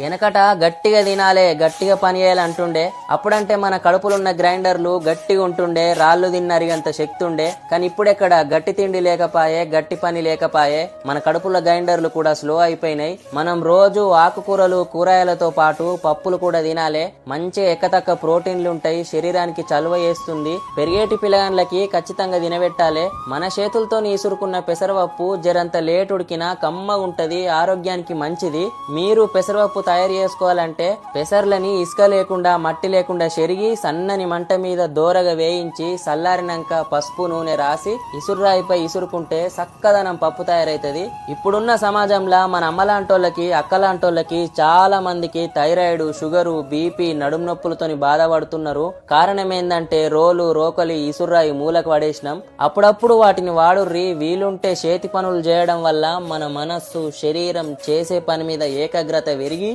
వెనకట గట్టిగా తినాలే గట్టిగా పని చేయాలంటుండే అప్పుడంటే మన కడుపులున్న గ్రైండర్లు గట్టిగా ఉంటుండే రాళ్ళు తిన్నరిగంత శక్తి ఉండే. కానీ ఇప్పుడెక్కడ గట్టి తిండి లేకపాయే గట్టి పని లేకపాయే మన కడుపుల గ్రైండర్లు కూడా స్లో అయిపోయినాయి. మనం రోజు ఆకుకూరలు కూరగాయలతో పాటు పప్పులు కూడా తినాలే. మంచి ఎక్కతక్క ప్రోటీన్లు ఉంటాయి శరీరానికి చలువ చేస్తుంది. పెరిగేటి పిల్లగాళ్ళకి ఖచ్చితంగా తినబెట్టాలి. మన చేతులతో ఇసురుకున్న పెసరపప్పు జరంత లేట్ ఉడికినా కమ్మ ఉంటది ఆరోగ్యానికి మంచిది. మీరు పెసరపప్పు తయారు చేసుకోవాలంటే పెసర్లని ఇసుక లేకుండా మట్టి లేకుండా చెరిగి సన్నని మంట మీద దోరగా వేయించి చల్లారినాక పసుపు నూనె రాసి ఇసురురాయిపై ఇసురుకుంటే చక్కదనం పప్పు తయారైతుంది. ఇప్పుడున్న సమాజంలో మన అమ్మలాంటోళ్ళకి అక్కలాంటోళ్ళకి చాలా మందికి థైరాయిడ్ షుగరు బీపీ నడుము నొప్పులతోని బాధపడుతున్నారు. కారణం ఏంటంటే రోలు రోకలి ఇసుర్రాయి మూలకు పడేసినాం. అప్పుడప్పుడు వాటిని వాడుర్రి వీలుంటే చేతి పనులు చేయడం వల్ల మన మనస్సు శరీరం చేసే పని మీద ఏకాగ్రత పెరిగి